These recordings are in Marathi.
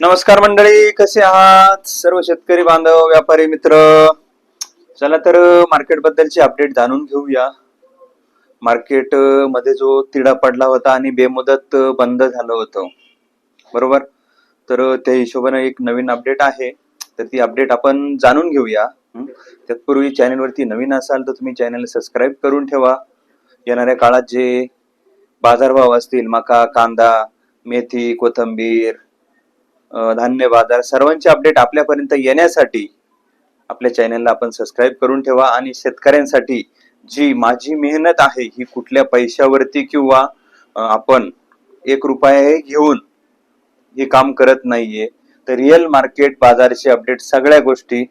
नमस्कार मंडळी कसे आहात? सर्व शेतकरी बांधव व्यापारी मित्र चला तर मार्केट बद्दलची अपडेट जाणून घेऊया. मार्केटमध्ये जो तिडा पडला होता आणि बेमुदत बंद झालं होतं. बरोबर? तर त्या हिशोबाने एक नवीन अपडेट आहे. तर ती अपडेट आपण जाणून घेऊया. तत्पूर्वी चॅनेलवरती नवीन असाल तर तुम्ही चॅनेल सबस्क्राईब करून ठेवा. येणाऱ्या काळात जे बाजारभाव असतील मका कांदा मेथी कोथंबीर धान्य बाजार सर्वांचे अपडेट आपल्यापर्यंत येण्यासाठी आपल्या चॅनलला आपण सबस्क्राईब करून ठेवा आणि शेतकऱ्यांसाठी जी माझी मेहनत आहे ही कुठल्या पैशावरती किंवा आपण एक रुपया हे घेऊन हे काम करत नाहीये. तर रिअल मार्केट बाजारचे अपडेट सगळ्या गोष्टी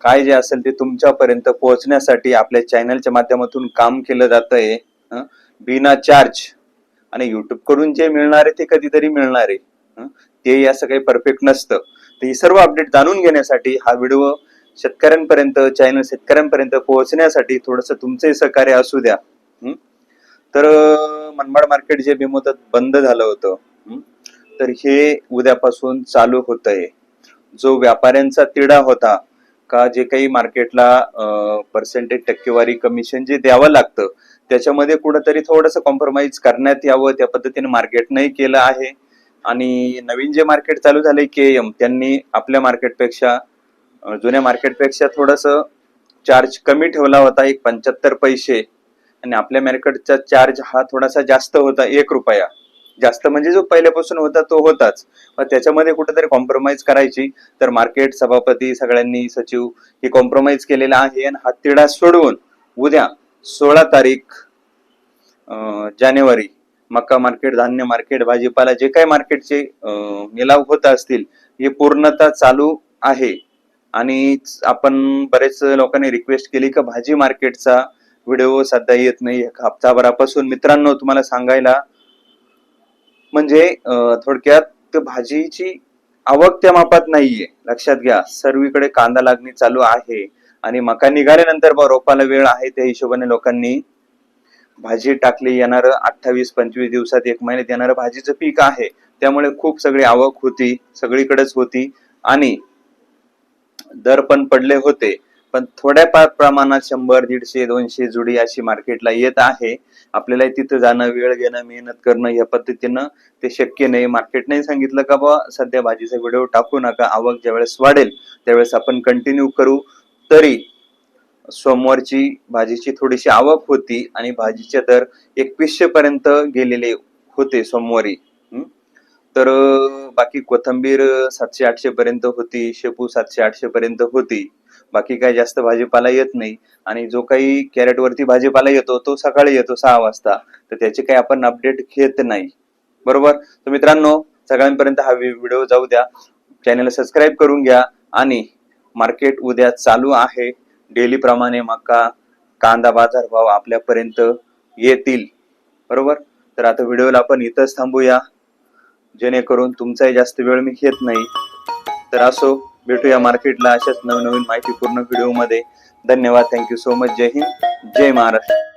काय जे असेल ते तुमच्यापर्यंत पोहोचण्यासाठी आपल्या चॅनलच्या माध्यमातून काम केलं जात आहे बिना चार्ज आणि युट्यूबकडून जे मिळणार आहे ते कधीतरी मिळणार आहे. ते असं काही परफेक्ट नसतं. तर ही सर्व अपडेट जाणून घेण्यासाठी हा व्हिडिओ शेतकऱ्यांपर्यंत चॅनल शेतकऱ्यांपर्यंत पोहोचण्यासाठी थोडस तुमचंही सहकार्य असू द्या. तर मनमाड मार्केट जे बेमुदत बंद झालं होतं तर हे उद्यापासून चालू होत आहे जो व्यापाऱ्यांचा तिढा होता का जे काही मार्केटला पर्सेंटेज टक्केवारी कमिशन जे द्यावं लागतं त्याच्यामध्ये कुठंतरी थोडंसं कॉम्प्रोमाइज करण्यात यावं त्या पद्धतीने मार्केटनंही केलं आहे. आणि नवीन जे मार्केट चालू झाले के एम त्यांनी आपल्या मार्केटपेक्षा जुन्या मार्केटपेक्षा थोडस चार्ज कमी ठेवला होता एक पंच्याहत्तर पैसे. आणि आपल्या मार्केटचा चार्ज हा थोडासा जास्त होता एक रुपया. जास्त म्हणजे जो पहिल्यापासून होता तो होताच. पण त्याच्यामध्ये कुठेतरी कॉम्प्रोमाइज करायची. तर मार्केट सभापती सगळ्यांनी सचिव हे कॉम्प्रोमाइज केलेला आहे आणि हा तिढा सोडवून उद्या सोळा तारीख जानेवारी मका मार्केट धान्य मार्केट भाजीपाला जे काही मार्केटचे अं, निलाव होत असतील हे पूर्णतः चालू आहे. आणि आपण बरेच लोकांनी रिक्वेस्ट केली की भाजी मार्केटचा व्हिडिओ सध्या येत नाही. एक हप्ताभरापासून मित्रांनो तुम्हाला सांगायला म्हणजे थोडक्यात भाजीची आवक त्या मापात नाहीये. लक्षात घ्या सर्वीकडे कांदा लागणी चालू आहे. आणि मका निघाल्यानंतर रोपाला वेळ आहे त्या हिशोबाने लोकांनी भाजी टाकली येणार अठ्ठावीस पंचवीस दिवसात एक महिन्यात येणारं भाजीचं पीक आहे. त्यामुळे खूप सगळी आवक होती सगळीकडेच होती आणि दर पण पडले होते. पण थोड्या प्रमाणात शंभर दीडशे दोनशे जुडी अशी मार्केटला येत आहे. आपल्याला तिथं जाणं वेळ घेणं मेहनत करणं या पद्धतीनं ते शक्य नाही. मार्केटने सांगितलं का बा सध्या भाजीचा व्हिडिओ टाकू नका आवक ज्यावेळेस वाढेल त्यावेळेस आपण कंटिन्यू करू. तरी सोमवारची भाजीची थोडीशी आवक होती आणि भाजीचे दर एकवीसशे पर्यंत गेलेले होते सोमवारी. तर बाकी कोथंबीर सातशे आठशे पर्यंत होती शेपू सातशे आठशे पर्यंत होती. बाकी काही जास्त भाजीपाला येत नाही आणि जो काही कॅरेटवरती भाजीपाला येतो तो सकाळी येतो सहा वाजता. तर त्याची काही आपण अपडेट घेत नाही. बरोबर? तर मित्रांनो सगळ्यांपर्यंत हा व्हिडिओ जाऊ द्या. चॅनल सबस्क्राईब करून घ्या आणि मार्केट उद्या चालू आहे. डेली प्रमाणे मका कांदा बाजार भाव आपल्यापर्यंत येतील. बरोबर? तर आता व्हिडिओला आपण इथंच थांबूया. जेणेकरून तुमचाही जास्त वेळ मी घेत नाही. तर असो भेटूया मार्केटला अशाच नवनवीन नवीन माहितीपूर्ण व्हिडिओमध्ये. धन्यवाद. थँक्यू सो मच जय हिंद. जय महाराष्ट्र.